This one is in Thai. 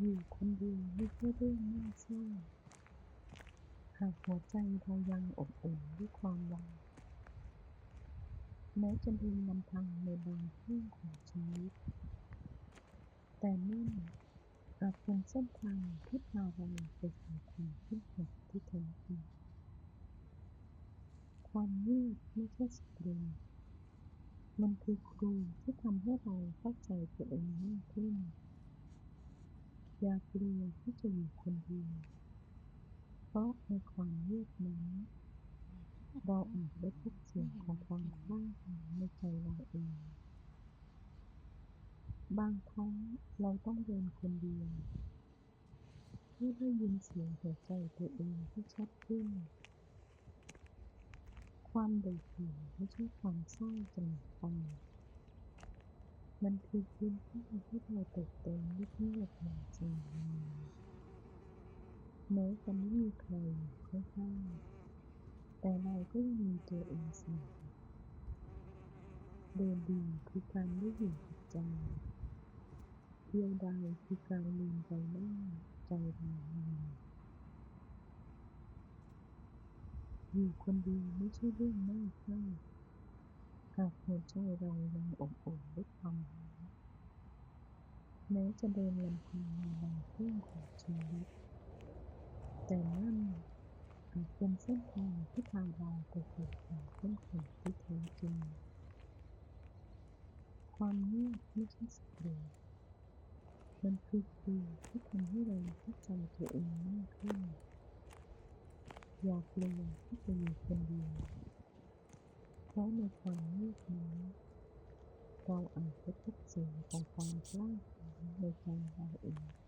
อยู่คนเดียวไม่ใช่เรื่องน่าเศร้าหากหัวใจเรายังอบอุ่นด้วยความหวังแม้จะดินลำพังในบางช่วงของชีวิต แต่นั่นอาจเป็นเส้นทางที่พาเราไปสู่ความเข้มแข็งที่แท้จริงความเงียบไม่ใช่ศัตรูมันคือครูที่ทำให้เราเข้าใจตัวเองมากขึ้น อย่ากลัวที่จะอยู่คนเดียว เพราะในความเงียบนั้น เราอาจได้พบเสียงของความกล้าหาญในใจเราเอง บางครั้งเราต้องเดินคนเดียวเพื่อได้ยินเสียงหัวใจตัวเองที่ชัดขึ้น ความโดดเดี่ยวไม่ใช่ความเศร้าเสมอไป มันคือพื้นที่ให้เราเติบโตเงียบๆอย่างสง่างามแม้จะไม่มีใครอยู่ข้างๆแต่เราก็ยังมีตัวเองเสมอโดดเดี่ยวคือการไม่อยู่กับใจเดียวดายคือการลืมไปว่าใจเรามีอยู่คนเดียวไม่ใช่เรื่องน่าเศร้า หากหัวใจเรายังอบอุ่นด้วยความหวังแม้จะเดินลำพังในบางช่วงของชีวิต แต่นั่นอาจเป็นเส้นทางที่พาเราไปสู่ความเข้มแข็งที่แท้จริง ความเงียบไม่ใช่ศัตรูมันคือครูที่ทำให้เราเข้าใจตัวเองมากขึ้น อยากลัวที่จะอยู่คนเดียว ราะในความเงียบนั้นเราอาจจะพบเสียงของความกล้าหาญในใจเราเอง